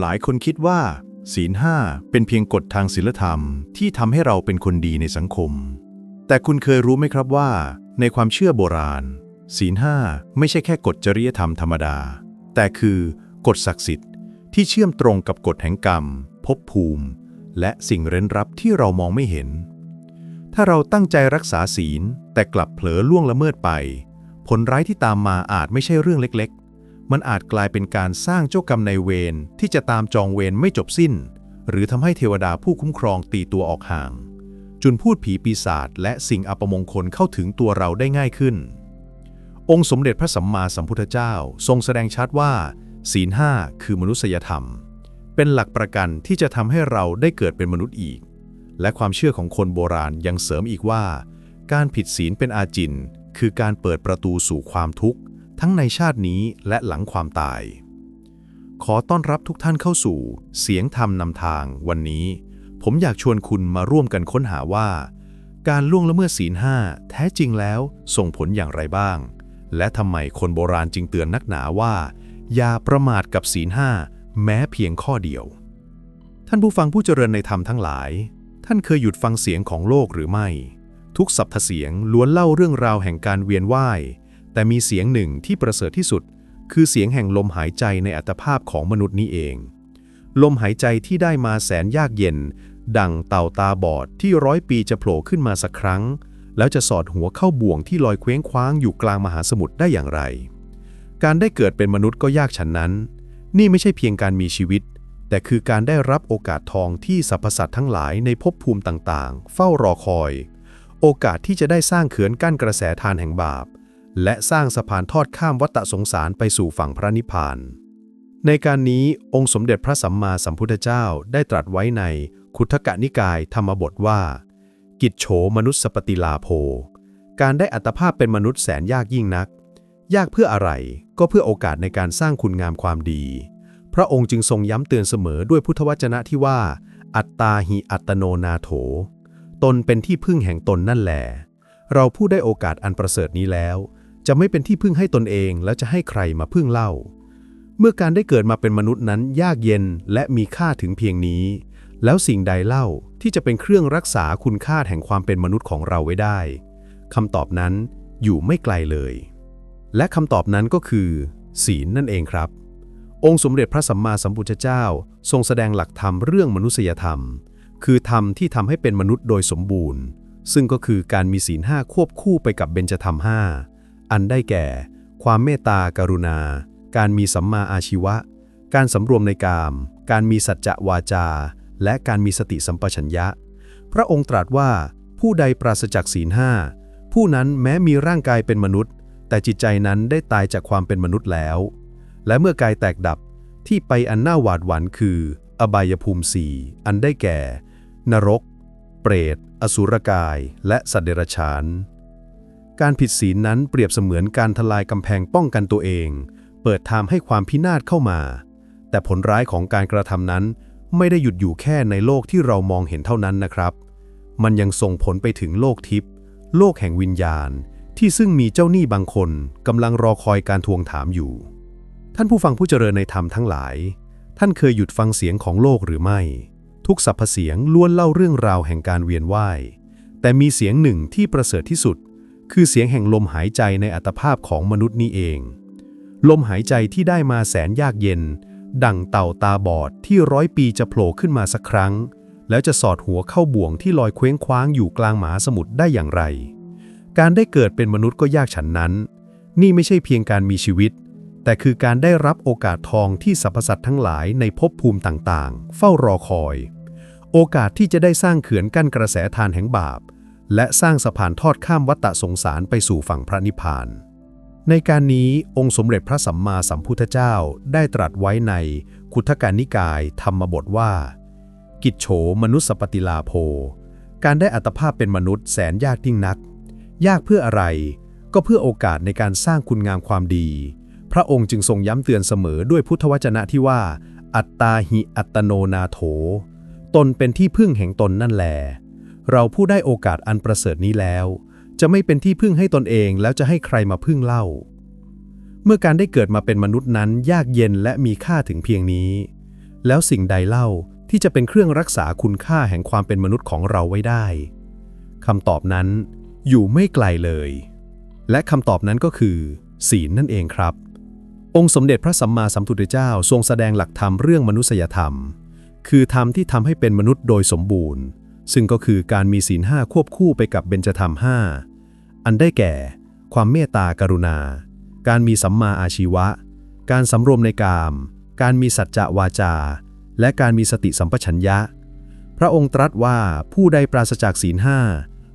หลายคนคิดว่า ศีลห้าเป็นเพียงกฎทางศีลธรรมที่ทำให้เราเป็นคนดีในสังคม แต่คุณเคยรู้ไหมครับว่า ในความเชื่อโบราณ ศีลห้าไม่ใช่แค่กฎจริยธรรมธรรมดา แต่คือกฎศักดิ์สิทธิ์ที่เชื่อมตรงกับกฎแห่งกรรมภพภูมิ และสิ่งเร้นลับที่เรามองไม่เห็น ถ้าเราตั้งใจรักษาศีลแต่กลับเผลอล่วงละเมิดไป ผลร้ายที่ตามมาอาจไม่ใช่เรื่องเล็ก มันอาจกลายเป็นการสร้างเจ้ากรรมในายเวรที่จะตามจองเวรไม่จบสิ้น หรือทำให้เทวดาผู้คุ้มครองตีตัวออกห่างจนพูดผีปีศาจและสิ่งอัปมงคลเข้าถึงตัวเราได้ง่ายขึ้น องค์สมเด็จพระสัมมาสัมพุทธเจ้าทรงแสดงชัดว่า ศีลห้าคือมนุษยธรรม เป็นหลักประกันที่จะทำให้เราได้เกิดเป็นมนุษย์อีก และความเชื่อของคนโบราณยังเสริมอีกว่า การผิดศีลเป็นอาจินคือการเปิดประตูสู่ความทุกข์ ทั้งในชาตินี้และหลังความตาย ขอต้อนรับทุกท่านเข้าสู่ เสียงธรรมนำทางวันนี้ ผมอยากชวนคุณมาร่วมกันค้นหาว่า การล่วงละเมิดศีลห้าแท้จริงแล้วส่งผลอย่างไรบ้าง และทำไมคนโบราณจึงเตือนนักหนาว่า อย่าประมาทกับศีลห้าแม้เพียงข้อเดียว ท่านผู้ฟังผู้เจริญในธรรมทั้งหลาย ท่านเคยหยุดฟังเสียงของโลกหรือไม่ ทุกสัพทเสียงล้วนเล่าเรื่องราวแห่งการเวียนว่าย แต่มีเสียงหนึ่งที่ประเสริฐที่สุด คือเสียงแห่งลมหายใจในอัตภาพของมนุษย์นี้เอง ลมหายใจที่ได้มาแสนยากเย็น ดังเต่าตาบอดที่ร้อยปีจะโผล่ขึ้นมาสักครั้ง แล้วจะสอดหัวเข้าบ่วงที่ลอยเคว้งคว้างอยู่กลางมหาสมุทรได้อย่างไร การได้เกิดเป็นมนุษย์ก็ยากฉันนั้น นี่ไม่ใช่เพียงการมีชีวิต แต่คือการได้รับโอกาสทองที่สรรพสัตว์ทั้งหลายในภพภูมิต่างๆ เฝ้ารอคอย โอกาสที่จะได้สร้างเขื่อนกั้นกระแสทานแห่งบาป และสร้างสะพานทอดข้ามวัฏสงสารไปสู่ฝั่งพระนิพพาน ในการนี้องค์สมเด็จพระสัมมาสัมพุทธเจ้าได้ตรัสไว้ในคุทกนิกายธรรมบทว่า กิจโฉมนุษสปติลาโภ การได้อัตภาพเป็นมนุษย์แสนยากยิ่งนัก ยากเพื่ออะไรก็เพื่อโอกาสในการสร้างคุณงามความดี พระองค์จึงทรงย้ำเตือนเสมอด้วยพุทธวจนะที่ว่า อัตตาหิอัตโนนาโถ ตนเป็นที่พึ่งแห่งตนนั่นแหละเราผู้ได้โอกาสอันประเสริฐนี้แล้ว จะไม่เป็นที่พึ่งให้ตนเองแล้วจะให้ใครมาพึ่งเล่า เมื่อการได้เกิดมาเป็นมนุษย์นั้นยากเย็นและมีค่าถึงเพียงนี้ แล้วสิ่งใดเล่าที่จะเป็นเครื่องรักษาคุณค่าแห่งความเป็นมนุษย์ของเราไว้ได้คำตอบนั้นอยู่ไม่ไกลเลย และคำตอบนั้นก็คือ ศีลนั่นเองครับ องค์สมเด็จพระสัมมาสัมพุทธเจ้า ทรงแสดงหลักธรรมเรื่องมนุษยธรรม คือธรรมที่ทำให้เป็นมนุษย์โดยสมบูรณ์ ซึ่งก็คือการมีศีลห้าควบคู่ไปกับเบญจธรรมห้า อันได้แก่ ความเมตตากรุณา การมีสัมมาอาชีวะ การสำรวมในกาม การมีสัจจะวาจา และการมีสติสัมปชัญญะ พระองค์ตรัสว่า ผู้ใดปราศจากศีลห้าผู้นั้นแม้มีร่างกายเป็นมนุษย์ แต่จิตใจนั้นได้ตายจากความเป็นมนุษย์แล้ว และเมื่อกายแตกดับที่ไปอันน่าหวาดหวั่นคือ อบายภูมิสี่อันได้แก่ นรก เปรต อสุรกาย และสัตว์เดรัจฉาน การผิดศีลนั้นเปรียบเสมือนการทลายกำแพงป้องกันตัวเอง เปิดทางให้ความพินาศเข้ามา แต่ผลร้ายของการกระทำนั้น ไม่ได้หยุดอยู่แค่ในโลกที่เรามองเห็นเท่านั้นนะครับ มันยังส่งผลไปถึงโลกทิพย์โลกแห่งวิญญาณ ที่ซึ่งมีเจ้าหนี้บางคนกำลังรอคอยการทวงถามอยู่ ท่านผู้ฟังผู้เจริญในธรรมทั้งหลาย ท่านเคยหยุดฟังเสียงของโลกหรือไม่ ทุกสรรพเสียงล้วนเล่าเรื่องราวแห่งการเวียนว่ายแต่มีเสียงหนึ่งที่ประเสริฐที่สุด คือเสียงแห่งลมหายใจในอัตภาพของมนุษย์นี้เอง ลมหายใจที่ได้มาแสนยากเย็น ดั่งเต่าตาบอดที่ร้อยปีจะโผล่ขึ้นมาสักครั้ง แล้วจะสอดหัวเข้าบ่วงที่ลอยเคว้งคว้างอยู่กลางมหาสมุทรได้อย่างไร การได้เกิดเป็นมนุษย์ก็ยากฉันนั้น นี่ไม่ใช่เพียงการมีชีวิต แต่คือการได้รับโอกาสทองที่สรรพสัตว์ทั้งหลายในภพภูมิต่างๆ เฝ้ารอคอย โอกาสที่จะได้สร้างเขื่อนกั้นกระแสทานแห่งบาป และสร้างสะพานทอดข้ามวัฏสงสารไปสู่ฝั่งพระนิพพาน ในการนี้องค์สมเด็จพระสัมมาสัมพุทธเจ้าได้ตรัสไว้ในคุทการนิกายธรรมบทว่า กิจโฉมนุสปติลาโภ การได้อัตภาพเป็นมนุษย์แสนยากยิ่งนัก ยากเพื่ออะไร ก็เพื่อโอกาสในการสร้างคุณงามความดี พระองค์จึงทรงย้ำเตือนเสมอด้วยพุทธวจนะที่ว่า อัตตาหิอัตโนนาโถ ตนเป็นที่พึ่งแห่งตนนั่นแหละ เราผู้ได้โอกาสอันประเสริฐนี้แล้ว จะไม่เป็นที่พึ่งให้ตนเองแล้วจะให้ใครมาพึ่งเล่า เมื่อการได้เกิดมาเป็นมนุษย์นั้นยากเย็นและมีค่าถึงเพียงนี้ แล้วสิ่งใดเล่าที่จะเป็นเครื่องรักษาคุณค่าแห่งความเป็นมนุษย์ของเราไว้ได้คำตอบนั้นอยู่ไม่ไกลเลย และคำตอบนั้นก็คือ ศีลนั่นเองครับ องค์สมเด็จพระสัมมาสัมพุทธเจ้าทรงแสดงหลักธรรมเรื่องมนุษยธรรม คือธรรมที่ทำให้เป็นมนุษย์โดยสมบูรณ์ ซึ่งก็คือการมีศีลห้าควบคู่ไปกับเบญจธรรมห้าอันได้แก่ ความเมตตากรุณา การมีสัมมาอาชีวะ การสำรวมในกาม การมีสัจจะวาจา และการมีสติสัมปชัญญะ พระองค์ตรัสว่าผู้ใดปราศจากศีลห้า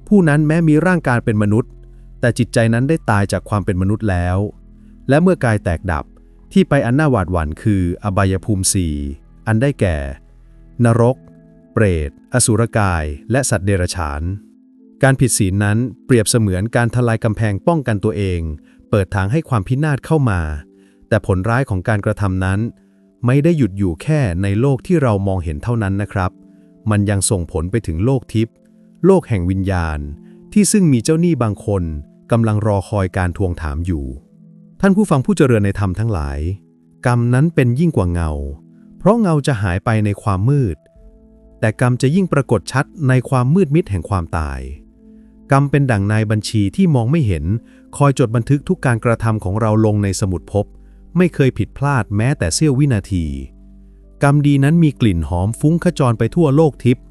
ผู้นั้นแม้มีร่างกายเป็นมนุษย์ แต่จิตใจนั้นได้ตายจากความเป็นมนุษย์แล้ว และเมื่อกายแตกดับที่ไปอันน่าหวาดหวั่นคืออบายภูมิสี่อันได้แก่ นรก เปรต อสุรกาย และสัตว์เดรัจฉาน การผิดศีลนั้นเปรียบเสมือนการทลายกำแพงป้องกันตัวเอง เปิดทางให้ความพินาศเข้ามา แต่ผลร้ายของการกระทำนั้น ไม่ได้หยุดอยู่แค่ในโลกที่เรามองเห็นเท่านั้นนะครับ มันยังส่งผลไปถึงโลกทิพย์ โลกแห่งวิญญาณ ที่ซึ่งมีเจ้าหนี้บางคนกำลังรอคอยการทวงถามอยู่ ท่านผู้ฟังผู้เจริญในธรรมทั้งหลาย กรรมนั้นเป็นยิ่งกว่าเงา เพราะเงาจะหายไปในความมืด แต่กรรมจะยิ่งปรากฏชัดในความมืดมิดแห่งความตาย กรรมเป็นดั่งนายบัญชีที่มองไม่เห็น คอยจดบันทึกทุกการกระทำของเราลงในสมุดพบ ไม่เคยผิดพลาดแม้แต่เสี้ยววินาที กรรมดีนั้นมีกลิ่นหอมฟุ้งขจรไปทั่วโลกทิพย์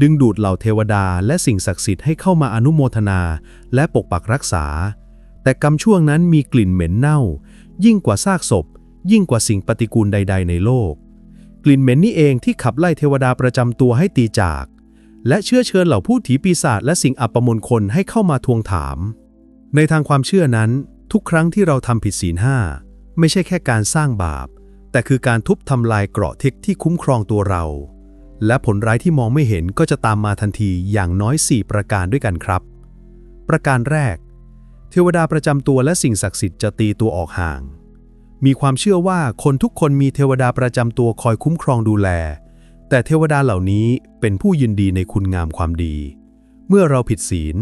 ดึงดูดเหล่าเทวดาและสิ่งศักดิ์สิทธิ์ให้เข้ามาอนุโมทนา และปกปักรักษา แต่กรรมช่วงนั้นมีกลิ่นเหม็นเน่า ยิ่งกว่าซากศพ ยิ่งกว่าสิ่งปฏิกูลใด ๆ ในโลก กลิ่นเหม็นนี่เองที่ขับไล่เทวดาประจำตัวให้ตีจาก และเชื่อเชิญเหล่าผู้ถีปีศาจและสิ่งอัปมงคลให้เข้ามาทวงถาม ในทางความเชื่อนั้น ทุกครั้งที่เราทำผิดศีลห้าไม่ใช่แค่การสร้างบาป แต่คือการทุบทำลายเกราะทิกที่คุ้มครองตัวเรา และผลร้ายที่มองไม่เห็นก็จะตามมาทันทีอย่างน้อย 4 ประการด้วยกันครับ ประการแรก เทวดาประจำตัวและสิ่งศักดิ์สิทธิ์จะตีตัวออกห่าง มีความเชื่อว่าคนทุกคนมีเทวดาประจำตัวคอยคุ้มครองดูแล แต่เทวดาเหล่านี้เป็นผู้ยินดีในคุณงามความดี เมื่อเราผิดศีล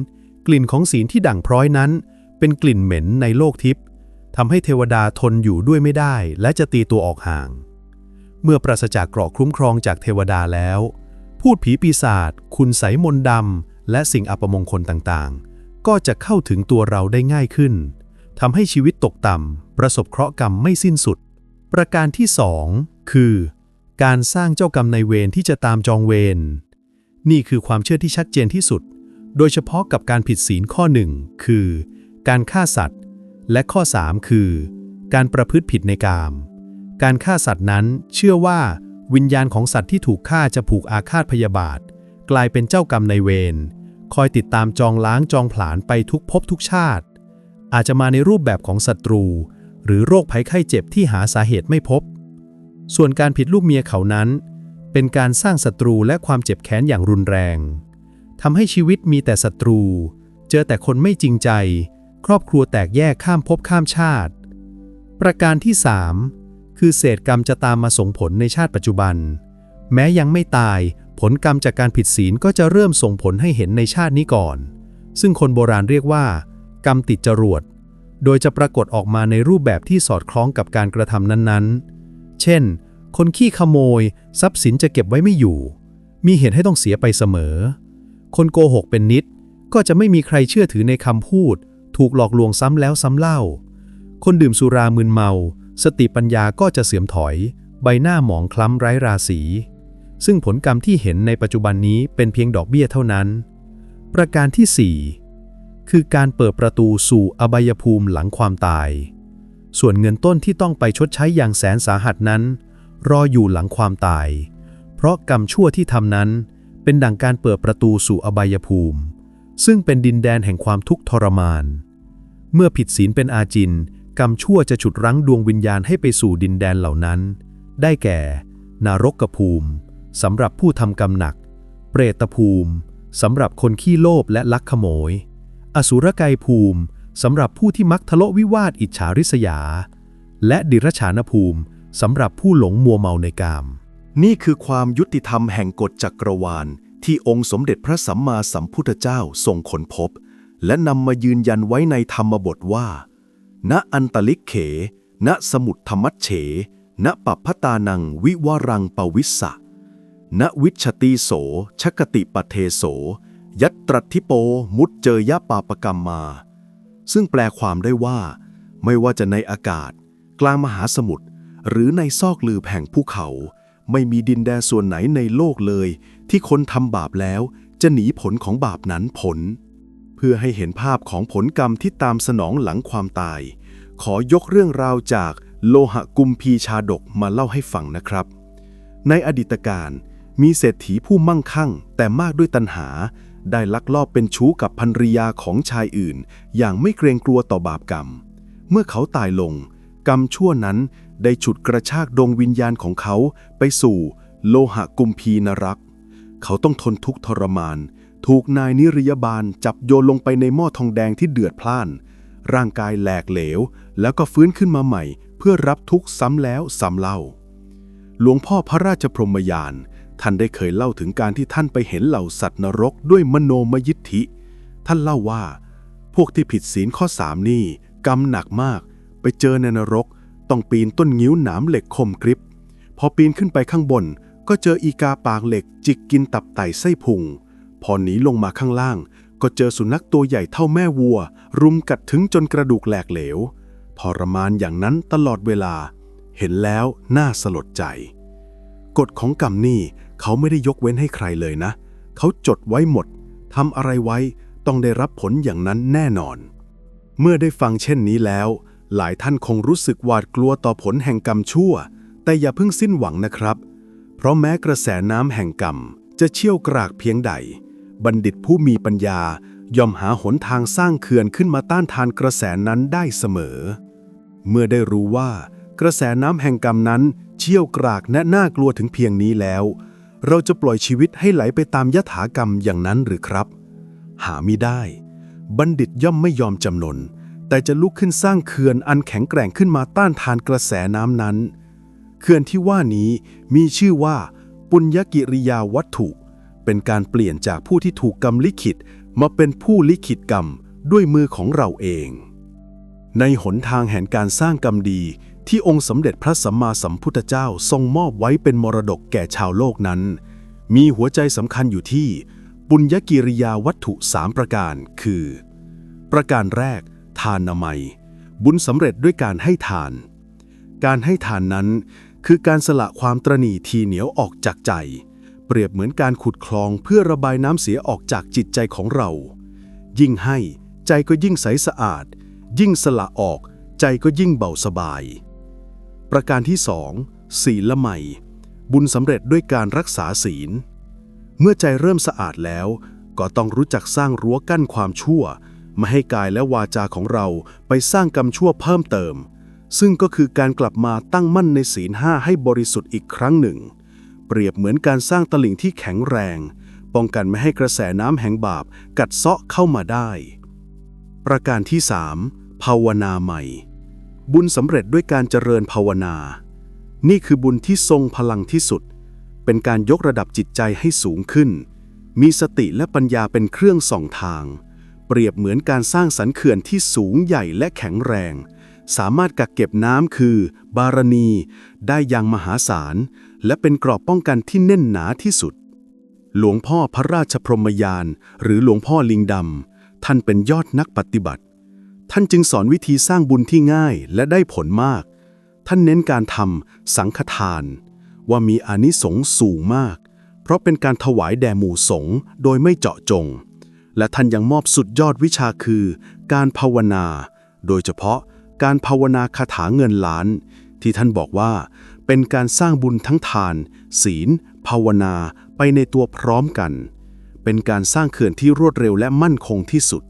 กลิ่นของศีลที่ดั่งพร้อยนั้น เป็นกลิ่นเหม็นในโลกทิพย์ทำให้เทวดาทนอยู่ด้วยไม่ได้ และจะตีตัวออกห่าง เมื่อปราศจากเกราะคุ้มครองจากเทวดาแล้ว พูดผีปีศาจคุณไสยมนดำและสิ่งอัปมงคลต่างๆ ก็จะเข้าถึงตัวเราได้ง่ายขึ้น ทำให้ชีวิตตกต่ำ ประสบเคราะห์กรรมไม่สิ้นสุด ประการที่สองคือ การสร้างเจ้ากรรมในเวรที่จะตามจองเวรนี่คือความเชื่อที่ชัดเจนที่สุด โดยเฉพาะกับการผิดศีลข้อหนึ่งคือ การฆ่าสัตว์ และข้อ 3 คือ การประพฤติผิดในกาม การฆ่าสัตว์นั้นเชื่อว่าวิญญาณของสัตว์ที่ถูกฆ่าจะผูกอาฆาตพยาบาท กลายเป็นเจ้ากรรมในเวรคอยติดตามจองล้างจองผลาญไปทุกภพทุกชาติ อาจจะมาในรูปแบบของศัตรู หรือโรคภัยไข้เจ็บที่หาสาเหตุไม่พบ ส่วนการผิดลูกเมียเขานั้น เป็นการสร้างศัตรูและความเจ็บแค้นอย่างรุนแรงทำให้ชีวิตมีแต่ศัตรู เจอแต่คนไม่จริงใจ ครอบครัวแตกแยกข้ามภพข้ามชาติ ประการที่ 3 คือเศษกรรมจะตามมาส่งผลในชาติปัจจุบัน แม้ยังไม่ตาย ผลกรรมจากการผิดศีลก็จะเริ่มส่งผลให้เห็นในชาตินี้ก่อน ซึ่งคนโบราณเรียกว่า กรรมติดจรวด โดยจะปรากฏออกมาในรูปแบบที่สอดคล้องกับการกระทำนั้นๆ เช่น คนขี้ขโมย ทรัพย์สินจะเก็บไว้ไม่อยู่ มีเหตุให้ต้องเสียไปเสมอ คนโกหกเป็นนิด ก็จะไม่มีใครเชื่อถือในคำพูด ถูกหลอกลวงซ้ำแล้วซ้ำเล่า คนดื่มสุรามึนเมา สติปัญญาก็จะเสื่อมถอย ใบหน้าหมองคล้ำไร้ราศี ซึ่งผลกรรมที่เห็นในปัจจุบันนี้เป็นเพียงดอกเบี้ยเท่านั้น ประการที่ 4 คือการเปิดประตูสู่อบายภูมิหลังความตาย ส่วนเงินต้นที่ต้องไปชดใช้อย่างแสนสาหัสนั้น รออยู่หลังความตาย เพราะกรรมชั่วที่ทำนั้น เป็นดังการเปิดประตูสู่อบายภูมิ ซึ่งเป็นดินแดนแห่งความทุกข์ทรมาน เมื่อผิดศีลเป็นอาจิน กรรมชั่วจะฉุดรั้งดวงวิญญาณให้ไปสู่ดินแดนเหล่านั้น ได้แก่ นรกภูมิสำหรับผู้ทำกรรมหนัก เปรตภูมิสำหรับคนขี้โลภและลักขโมย อสุรกายภูมิสำหรับผู้ที่มักทะเลาะวิวาทอิจฉาริษยา และดิรชานภูมิสำหรับผู้หลงมัวเมาในกาม นี่คือความยุติธรรมแห่งกฎจักรวาล ที่องค์สมเด็จพระสัมมาสัมพุทธเจ้าทรงค้นพบ และนำมายืนยันไว้ในธรรมบทว่า ณอันตลิกเข ณสมุทธรรมัชเฉณณปัปพตานังวิวรังปวิสสะณวิชติโสชกติปเทโส ยัตตรทิโปมุจเจอยปาปกรรมมา ซึ่งแปลความได้ว่า ไม่ว่าจะในอากาศ กลางมหาสมุทรหรือในซอกลืบแห่งภูเขา ไม่มีดินแดนส่วนไหนในโลกเลย ที่คนทำบาปแล้วจะหนีผลของบาปนั้นผล เพื่อให้เห็นภาพของผลกรรมที่ตามสนองหลังความตาย ขอยกเรื่องราวจากโลหะกุมพีชาดกมาเล่าให้ฟังนะครับ ในอดีตการมีเศรษฐีผู้มั่งคั่ง แต่มากด้วยตัณหา ได้ลักลอบเป็นชู้กับภรรยาของชายอื่น อย่างไม่เกรงกลัวต่อบาปกรรม เมื่อเขาตายลง กรรมชั่วนั้นได้ฉุดกระชากดวงวิญญาณของเขาไปสู่ โลหะกุมพีนรัก เขาต้องทนทุกข์ทรมาน ถูกนายนิรยาบาลจับโยนลงไปในหม้อทองแดงที่เดือดพล่าน ร่างกายแหลกเหลว แล้วก็ฟื้นขึ้นมาใหม่ เพื่อรับทุกข์ซ้ำแล้วซ้ำเล่า หลวงพ่อพระราชพรหมยาน ท่านได้เคยเล่าถึงการที่ท่านไปเห็นเหล่าสัตว์นรกด้วยมโนมยิทธิ ท่านเล่าว่า พวกที่ผิดศีลข้อสามนี่กรรมหนักมาก ไปเจอในนรก ต้องปีนต้นงิ้วหนามเหล็กคมกริบ พอปีนขึ้นไปข้างบน ก็เจออีกาปากเหล็ก จิกกินตับไตไส้พุง พอหนีลงมาข้างล่าง ก็เจอสุนัขตัวใหญ่เท่าแม่วัว รุมกัดถึงจนกระดูกแหลกเหลวทรมานอย่างนั้นตลอดเวลา เห็นแล้วน่าสลดใจ กฎของกรรมนี่ เขาไม่ได้ยกเว้นให้ใครเลยนะ เขาจดไว้หมดทำอะไรไว้ต้องได้รับผลอย่างนั้นแน่นอน เมื่อได้ฟังเช่นนี้แล้ว หลายท่านคงรู้สึกหวาดกลัวต่อผลแห่งกรรมชั่ว แต่อย่าเพิ่งสิ้นหวังนะครับ เพราะแม้กระแสน้ำแห่งกรรมจะเชี่ยวกรากเพียงใด บัณฑิตผู้มีปัญญาย่อมหาหนทางสร้างเขื่อนขึ้นมาต้านทานกระแสนั้นได้เสมอ เมื่อได้รู้ว่ากระแสน้ำแห่งกรรมนั้นเชี่ยวกรากและน่ากลัวถึงเพียงนี้แล้ว เราจะปล่อยชีวิตให้ไหลไปตามยถากรรมอย่างนั้นหรือครับ หามิได้ บัณฑิตย่อมไม่ยอมจำนน แต่จะลุกขึ้นสร้างเขื่อนอันแข็งแกร่งขึ้นมาต้านทานกระแสน้ำนั้น เขื่อนที่ว่านี้มีชื่อว่า ปุญญกิริยาวัตถุ เป็นการเปลี่ยนจากผู้ที่ถูกกรรมลิขิต มาเป็นผู้ลิขิตกรรมด้วยมือของเราเอง ในหนทางแห่งการสร้างกรรมดี ที่องค์สมเด็จพระสัมมาสัมพุทธเจ้าทรงมอบไว้เป็นมรดกแก่ชาวโลกนั้น มีหัวใจสำคัญอยู่ที่ปุญญกิริยาวัตถุสามประการ คือ ประการแรก ทานนามัย บุญสำเร็จด้วยการให้ทาน การให้ทานนั้น คือการสละความตรณีทีเหนียวออกจากใจ เปรียบเหมือนการขุดคลองเพื่อระบายน้ำเสียออกจากจิตใจของเรา ยิ่งให้ใจก็ยิ่งใสสะอาด ยิ่งสละออกใจก็ยิ่งเบาสบาย ประการที่สองศีลละไมบุญสำเร็จด้วยการรักษาศีล เมื่อใจเริ่มสะอาดแล้ว ก็ต้องรู้จักสร้างรั้วกั้นความชั่ว ไม่ให้กายและวาจาของเราไปสร้างกรรมชั่วเพิ่มเติม ซึ่งก็คือการกลับมาตั้งมั่นในศีลห้าให้บริสุทธิ์อีกครั้งหนึ่ง เปรียบเหมือนการสร้างตลิ่งที่แข็งแรง ป้องกันไม่ให้กระแสน้ำแห่งบาปกัดเซาะเข้ามาได้ ประการที่ 3. ภาวนาใหม่ บุญสำเร็จด้วยการเจริญภาวนา นี่คือบุญที่ทรงพลังที่สุด เป็นการยกระดับจิตใจให้สูงขึ้น มีสติและปัญญาเป็นเครื่องส่องทาง เปรียบเหมือนการสร้างสันเขื่อนที่สูงใหญ่และแข็งแรง สามารถกักเก็บน้ำคือ บารณี ได้อย่างมหาศาล และเป็นกรอบป้องกันที่แน่นหนาที่สุด หลวงพ่อพระราชพรหมยาน หรือหลวงพ่อลิงดำท่านเป็นยอดนักปฏิบัติ ท่านจึงสอนวิธีสร้างบุญที่ง่ายและได้ผลมาก ท่านเน้นการทำสังฆทาน ว่ามีอนิสงส์สูงมาก เพราะเป็นการถวายแด่หมู่สงฆ์โดยไม่เจาะจง และท่านยังมอบสุดยอดวิชาคือ การภาวนา โดยเฉพาะการภาวนาคาถาเงินล้าน ที่ท่านบอกว่า เป็นการสร้างบุญทั้งทาน ศีล ภาวนาไปในตัวพร้อมกัน เป็นการสร้างเขื่อนที่รวดเร็วและมั่นคงที่สุด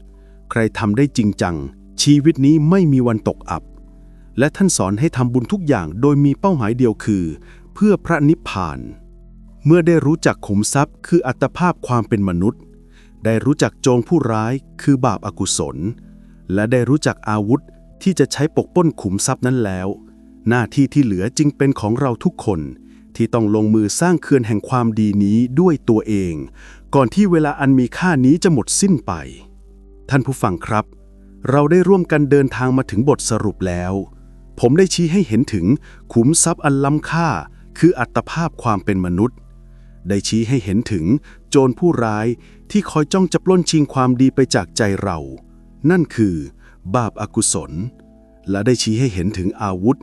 ใครทำได้จริงจัง ชีวิตนี้ไม่มีวันตกอับ และท่านสอนให้ทำบุญทุกอย่างโดยมีเป้าหมายเดียวคือ เพื่อพระนิพพาน เมื่อได้รู้จักขุมทรัพย์คืออัตภาพความเป็นมนุษย์ ได้รู้จักโจรผู้ร้ายคือบาปอากุศล และได้รู้จักอาวุธที่จะใช้ปกป้นขุมทรัพย์นั้นแล้ว หน้าที่ที่เหลือจึงเป็นของเราทุกคนที่ต้องลงมือสร้างเขื่อนแห่งความดีนี้ด้วยตัวเอง ก่อนที่เวลาอันมีค่านี้จะหมดสิ้นไป ท่านผู้ฟังครับ เราได้ร่วมกันเดินทางมาถึงบทสรุปแล้ว ผมได้ชี้ให้เห็นถึงขุมทรัพย์อันล้ำค่า คืออัตภาพความเป็นมนุษย์ ได้ชี้ให้เห็นถึงโจรผู้ร้ายที่คอยจ้องจะปล้นชิงความดีไปจากใจเรา นั่นคือ บาปอากุศล และได้ชี้ให้เห็นถึงอาวุธ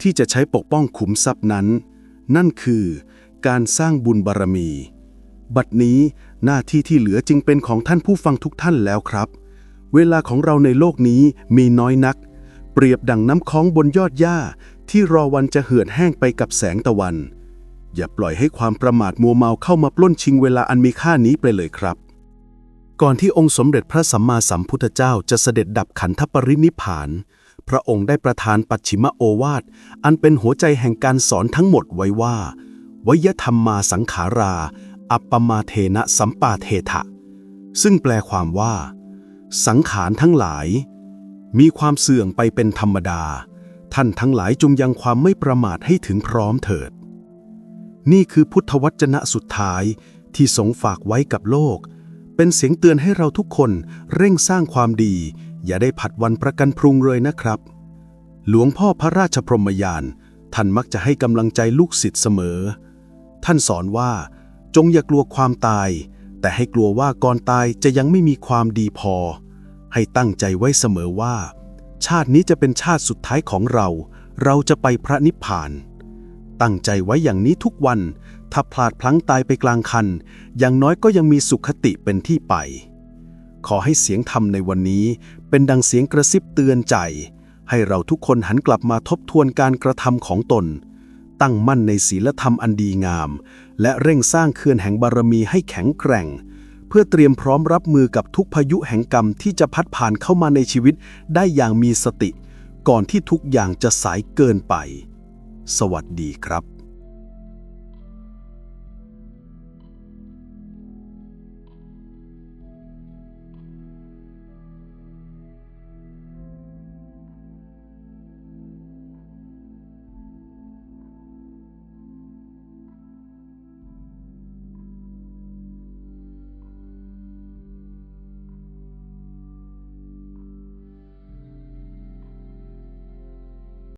ที่จะใช้ปกป้องขุมทรัพย์นั้น นั่นคือ การสร้างบุญบารมี บัดนี้หน้าที่ที่เหลือจึงเป็นของท่านผู้ฟังทุกท่านแล้วครับ เวลาของเราในโลกนี้มีน้อยนัก เปรียบดังน้ำค้องบนยอดหญ้า ที่รอวันจะเหือดแห้งไปกับแสงตะวัน อย่าปล่อยให้ความประมาทมัวเมาเข้ามาปล้นชิงเวลาอันมีค่านี้ไปเลยครับ ก่อนที่องค์สมเด็จพระสัมมาสัมพุทธเจ้าจะเสด็จดับขันธปรินิพาน พระองค์ได้ประทานปัจฉิมโอวาท อันเป็นหัวใจแห่งการสอนทั้งหมดไว้ว่าวยธรรมมาสังขารา อัปปมาเทนะสัมปาเทถะ ซึ่งแปลความว่า สังขารทั้งหลาย มีความเสื่องไปเป็นธรรมดา ท่านทั้งหลายจงยังความไม่ประมาทให้ถึงพร้อมเถิด นี่คือพุทธวจนะสุดท้ายที่ทรงฝากไว้กับโลก เป็นเสียงเตือนให้เราทุกคนเร่งสร้างความดี อย่าได้ผัดวันประกันพรุ่งเลยนะครับ หลวงพ่อพระราชพรหมยาน ท่านมักจะให้กำลังใจลูกศิษย์เสมอ ท่านสอนว่า จงอย่ากลัวความตาย แต่ให้กลัวว่าก่อนตายจะยังไม่มีความดีพอ ให้ตั้งใจไว้เสมอว่า ชาตินี้จะเป็นชาติสุดท้ายของเรา เราจะไปพระนิพพาน ตั้งใจไว้อย่างนี้ทุกวัน ถ้าพลาดพลั้งตายไปกลางคัน อย่างน้อยก็ยังมีสุขติเป็นที่ไป ขอให้เสียงธรรมในวันนี้ เป็นดังเสียงกระซิบเตือนใจ ให้เราทุกคนหันกลับมาทบทวนการกระทำของตน ตั้งมั่นในศีลธรรมอันดีงาม และเร่งสร้างเขื่อนแห่งบารมีให้แข็งแกร่ง เพื่อเตรียมพร้อมรับมือกับทุกพายุแห่งกรรมที่จะพัดผ่านเข้ามาในชีวิตได้อย่างมีสติ ก่อนที่ทุกอย่างจะสายเกินไป สวัสดีครับ